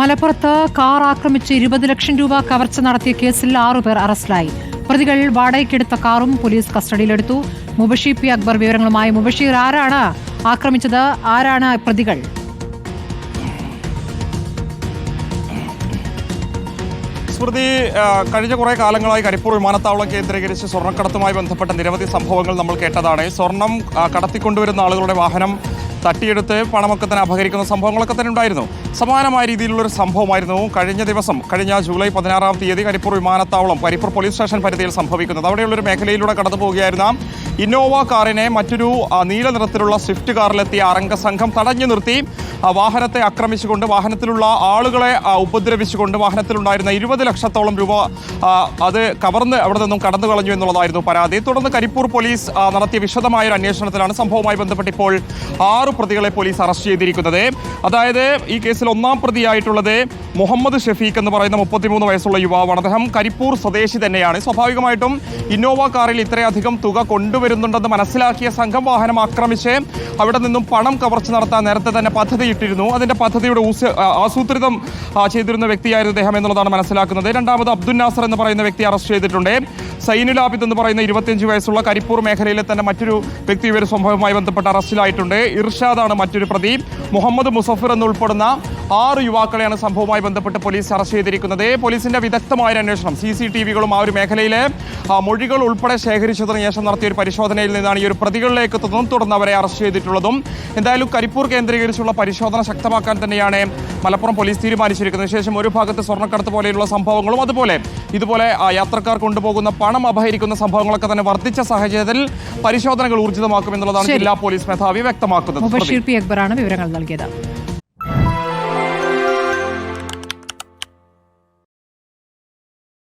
മലപ്പുറത്ത് കാർ ആക്രമിച്ച് ഇരുപത് ലക്ഷം രൂപ കവർച്ച നടത്തിയ കേസിൽ ആറുപേർ അറസ്റ്റിലായി. പ്രതികൾ വാടകയ്ക്കെടുത്ത കാറും പോലീസ് കസ്റ്റഡിയിലെടുത്തു. മുബഷീർ പി അക്ബർ വിവരങ്ങളുമായി മുബഷീർ ആരാണ്? ആക്രമിച്ചത് ആരാണ് പ്രതികൾ? സ്മൃതി കഴിഞ്ഞ കുറേ കാലങ്ങളായി കരിപ്പൂർ വിമാനത്താവളം കേന്ദ്രീകരിച്ച് സ്വർണക്കടത്തുമായി ബന്ധപ്പെട്ട നിരവധി സംഭവങ്ങൾ നമ്മൾ കേട്ടതാണ്. സ്വർണം കടത്തിക്കൊണ്ടുവരുന്ന ആളുകളുടെ വാഹനം തട്ടിയെടുത്ത് പണമൊക്കെ തന്നെ അപഹരിക്കുന്ന സംഭവങ്ങളൊക്കെ തന്നെ ഉണ്ടായിരുന്നു. സമാനമായ രീതിയിലുള്ളൊരു സംഭവമായിരുന്നു കഴിഞ്ഞ ദിവസം കഴിഞ്ഞ ജൂലൈ പതിനാറാം തീയതി കരിപ്പൂർ വിമാനത്താവളം കരിപ്പൂർ പോലീസ് സ്റ്റേഷൻ പരിധിയിൽ സംഭവിക്കുന്നത്. അവിടെയുള്ളൊരു മേഖലയിലൂടെ കടന്നു പോവുകയായിരുന്ന ഇന്നോവ കാറിനെ മറ്റൊരു നീല നിറത്തിലുള്ള സ്വിഫ്റ്റ് കാറിലെത്തിയ അറംഗ സംഘം തടഞ്ഞു നിർത്തി. വാഹനത്തെ ആക്രമിച്ചുകൊണ്ട് വാഹനത്തിലുള്ള ആളുകളെ ഉപദ്രവിച്ചുകൊണ്ട് വാഹനത്തിലുണ്ടായിരുന്ന ഇരുപത് ലക്ഷത്തോളം രൂപ അത് കവർന്ന് അവിടെ നിന്നും കടന്നു കളഞ്ഞു എന്നുള്ളതായിരുന്നു പരാതി. തുടർന്ന് കരിപ്പൂർ പോലീസ് നടത്തിയ വിശദമായ ഒരു അന്വേഷണത്തിലാണ് സംഭവവുമായി ബന്ധപ്പെട്ട് ഇപ്പോൾ ആറ് പ്രതികളെ പോലീസ് അറസ്റ്റ് ചെയ്തിരിക്കുന്നത്. അതായത് ഈ കേസിൽ ഒന്നാം പ്രതിയായിട്ടുള്ളത് മുഹമ്മദ് ഷഫീഖ് എന്ന് പറയുന്ന മുപ്പത്തിമൂന്ന് വയസ്സുള്ള യുവാവാണ്. അദ്ദേഹം കരിപ്പൂർ സ്വദേശി തന്നെയാണ്. സ്വാഭാവികമായിട്ടും ഇന്നോവ കാറിൽ ഇത്രയധികം തുക കൊണ്ടുവരുന്നുണ്ടെന്ന് മനസ്സിലാക്കിയ സംഘം വാഹനം ആക്രമിച്ച് അവിടെ നിന്നും പണം കവർച്ച നടത്താൻ നേരത്തെ തന്നെ പദ്ധതിയിട്ടിരുന്നു. അതിന്റെ പദ്ധതിയുടെ ആസൂത്രിതം ചെയ്തിരുന്ന വ്യക്തിയായിരുന്നു അദ്ദേഹം എന്നുള്ളതാണ് മനസ്സിലാക്കുന്നത്. രണ്ടാമത് അബ്ദുൽ നാസർ എന്ന് പറയുന്ന വ്യക്തി അറസ്റ്റ് ചെയ്തിട്ടുണ്ട്. സൈനുലാബിദ് എന്ന് പറയുന്ന ഇരുപത്തിയഞ്ച് വയസ്സുള്ള കരിപ്പൂർ മേഖലയിലെ തന്നെ മറ്റൊരു വ്യക്തി ഇവർ സംഭവവുമായി ബന്ധപ്പെട്ട് അറസ്റ്റിലായിട്ടുണ്ട്. ഇർഷാദാണ് മറ്റൊരു പ്രതി. മുഹമ്മദ് മുസഫിർ എന്നുൾപ്പെടുന്ന ആറ് യുവാക്കളെയാണ് സംഭവവുമായി ബന്ധപ്പെട്ട് പോലീസ് അറസ്റ്റ് ചെയ്തിരിക്കുന്നത്. പോലീസിന്റെ വിദഗ്ധമായ ഒരു അന്വേഷണം. സി സി ടി വികളും ആ ഒരു മേഖലയിലെ മൊഴികൾ ഉൾപ്പെടെ ശേഖരിച്ചതിന് ശേഷം നടത്തിയ ഒരു പരിശോധനയിൽ നിന്നാണ് ഈ ഒരു പ്രതികളിലേക്ക് എത്തുന്നതും തുടർന്ന് അവരെ അറസ്റ്റ് ചെയ്തിട്ടുള്ളതും. എന്തായാലും കരിപ്പൂർ കേന്ദ്രീകരിച്ചുള്ള പരിശോധന ശക്തമാക്കാൻ തന്നെയാണ് മലപ്പുറം പോലീസ് തീരുമാനിച്ചിരിക്കുന്നത്. ശേഷം ഒരു ഭാഗത്ത് സ്വർണക്കടത്ത് പോലെയുള്ള സംഭവങ്ങളും അതുപോലെ ഇതുപോലെ യാത്രക്കാർ കൊണ്ടുപോകുന്ന പണം അപഹരിക്കുന്ന സംഭവങ്ങളൊക്കെ തന്നെ വർദ്ധിച്ച സാഹചര്യത്തിൽ പരിശോധനകൾ ഊർജിതമാക്കും എന്നുള്ളതാണ് ജില്ലാ പോലീസ് മേധാവി വ്യക്തമാക്കുന്നത്. അക്ബറാണ് വിവരങ്ങൾ നൽകിയത്.